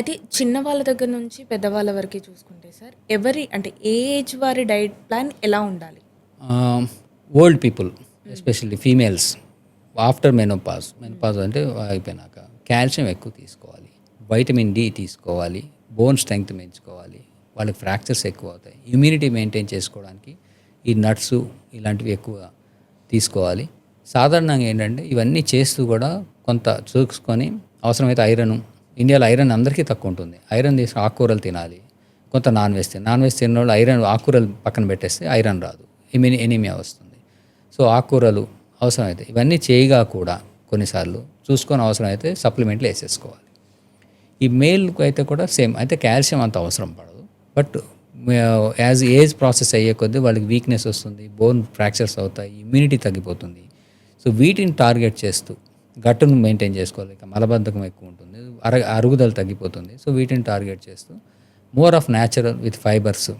అయితే చిన్న వాళ్ళ దగ్గర నుంచి పెద్దవాళ్ళ వరకు చూసుకుంటే సార్ ఎవరి అంటే ఏ ఏజ్ వారి డైట్ ప్లాన్ ఎలా ఉండాలి? Old people especially females after menopause menopause అంటే అయిపోయినాక కాల్షియం ఎక్కువ తీసుకోవాలి వైటమిన్ డి తీసుకోవాలి బోన్ స్ట్రెంగ్త్ పెంచుకోవాలి వాళ్ళకి ఫ్రాక్చర్స్ ఎక్కువ అవుతాయి ఇమ్యూనిటీ మెయింటైన్ చేసుకోవడానికి ఈ నట్స్ ఇలాంటివి ఎక్కువ తీసుకోవాలి. సాధారణంగా ఏంటంటే ఇవన్నీ చేస్తూ కూడా కొంత చూసుకొని అవసరమైతే ఐరన్ ఇండియాలో ఐరన్ అందరికీ తక్కువ ఉంటుంది ఐరన్ తీసుకుని ఆకుకూరలు తినాలి. కొంత నాన్ వెజ్ తినాలి నాన్ వెజ్ తిన్న వాళ్ళు ఐరన్ ఆకుకూరలు పక్కన పెట్టేస్తే ఐరన్ రాదు. ఎమిని ఎనిమియా వస్తుంది. సో ఆకుకూరలు అవసరమైతే ఇవన్నీ చేయగా కూడా కొన్నిసార్లు చూసుకొని అవసరమైతే సప్లిమెంట్లు వేసేసుకోవాలి. ఈ మేల్కు అయితే కూడా సేమ్ అయితే కాల్షియం అంత అవసరం పడదు. బట్ యాజ్ ఏజ్ ప్రాసెస్ అయ్యే కొద్దీ వాళ్ళకి వీక్నెస్ వస్తుంది బోన్ ఫ్రాక్చర్స్ అవుతాయి ఇమ్యూనిటీ తగ్గిపోతుంది. సో వీటిని టార్గెట్ చేస్తూ గట్టును మెయింటైన్ చేసుకోవాలి. ఇక మలబద్ధకం ఎక్కువ ఉంటుంది. అర అరుగుదల తగ్గిపోతుంది. సో వీటిని టార్గెట్ చేస్తూ more of natural with fibers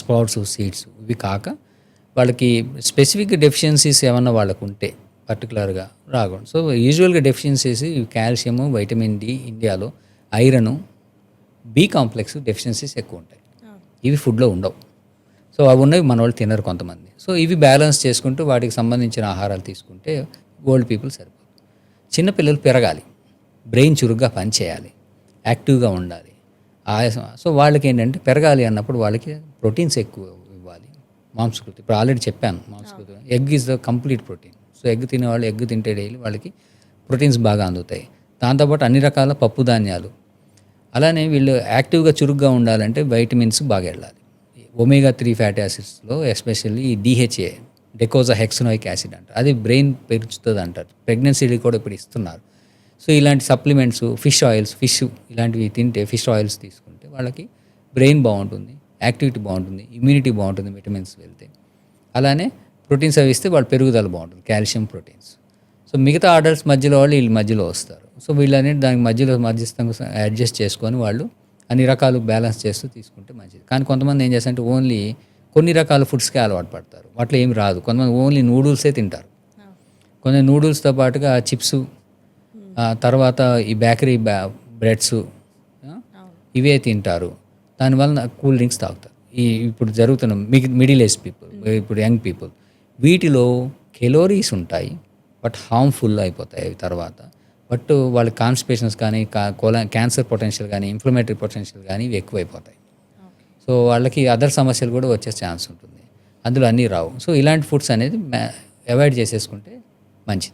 sprouts seeds ఇవి కాక వాళ్ళకి స్పెసిఫిక్ డెఫిషియన్సీస్ ఏమన్నా వాళ్ళకు ఉంటే పర్టికులర్గా రాకూడదు. సో యూజువల్గా డెఫిషియన్సీస్ కాల్షియము వైటమిన్ డి ఇండియాలో ఐరను బి కాంప్లెక్స్ డెఫిషియన్సీస్ ఎక్కువ ఉంటాయి. ఇవి ఫుడ్లో ఉండవు. సో అవి ఉన్నవి మన వాళ్ళు తినరు కొంతమంది. సో ఇవి బ్యాలెన్స్ చేసుకుంటూ వాటికి సంబంధించిన ఆహారాలు తీసుకుంటే ఓల్డ్ పీపుల్ సరిపోతుంది చిన్నపిల్లలు పెరగాలి. బ్రెయిన్ చురుగ్గా పనిచేయాలి. యాక్టివ్గా ఉండాలి. ఆయాసం. సో వాళ్ళకి ఏంటంటే పెరగాలి అన్నప్పుడు వాళ్ళకి ప్రోటీన్స్ ఎక్కువ ఇవ్వాలి. మాంసకృతి. ఇప్పుడు ఆల్రెడీ చెప్పాను మాంసకృతి. Egg is the complete protein. So egg తినేవాళ్ళు ఎగ్ తింటే డైలీ వాళ్ళకి ప్రోటీన్స్ బాగా అందుతాయి. దాంతోపాటు అన్ని రకాల పప్పు ధాన్యాలు. అలానే వీళ్ళు యాక్టివ్గా చురుగ్గా ఉండాలంటే వైటమిన్స్ బాగా వెళ్ళాలి ఒమేగా త్రీ ఫ్యాటీ యాసిడ్స్లో especially DHA docosahexaenoic acid అంటారు. అది బ్రెయిన్ పెరుగుతుంది అంటారు ప్రెగ్నెన్సీలు కూడా ఇప్పుడు ఇస్తున్నారు. సో ఇలాంటి సప్లిమెంట్స్ ఫిష్ ఆయిల్స్ ఫిష్ ఇలాంటివి తింటే ఫిష్ ఆయిల్స్ తీసుకుంటే వాళ్ళకి బ్రెయిన్ బాగుంటుంది యాక్టివిటీ బాగుంటుంది ఇమ్యూనిటీ బాగుంటుంది విటమిన్స్ వెళ్తే. అలానే ప్రోటీన్స్ అవి ఇస్తే వాళ్ళ పెరుగుదల బాగుంటుంది కాల్షియం ప్రోటీన్స్. సో మిగతా ఆర్డర్స్ మధ్యలో వాళ్ళు వీళ్ళు మధ్యలో వస్తారు. సో వీళ్ళని దానికి మధ్యలో మధ్యస్థంగా అడ్జస్ట్ చేసుకొని వాళ్ళు అన్ని రకాలు బ్యాలెన్స్ చేస్తూ తీసుకుంటే మంచిది. కానీ కొంతమంది ఏం చేస్తారంటే ఓన్లీ కొన్ని రకాల ఫుడ్స్కే అలవాటు పడతారు. వాటిలో ఏమి రాదు. కొంతమంది ఓన్లీ నూడిల్సే తింటారు. కొన్ని నూడిల్స్తో పాటుగా చిప్స్ తర్వాత ఈ బేకరీ బ్యా బ్రెడ్స్ ఇవే తింటారు. దానివల్ల కూల్ డ్రింక్స్ తాగుతారు. ఈ ఇప్పుడు జరుగుతున్న మిగి మిడిల్ ఏజ్ పీపుల్ ఇప్పుడు యంగ్ పీపుల్ వీటిలో కెలోరీస్ ఉంటాయి బట్ హార్మ్ఫుల్ అయిపోతాయి అవి తర్వాత. బట్ వాళ్ళ కాన్స్టిపేషన్స్ కానీ కోలా క్యాన్సర్ పొటెన్షియల్ కానీ ఇన్ఫ్లమేటరీ పొటెన్షియల్ కానీ ఇవి ఎక్కువైపోతాయి. సో వాళ్ళకి అదర్ సమస్యలు కూడా వచ్చే ఛాన్స్ ఉంటుంది. అందులో అన్నీ రావు. సో ఇలాంటి ఫుడ్స్ అనేది అవాయిడ్ చేసేసుకుంటే మంచిది.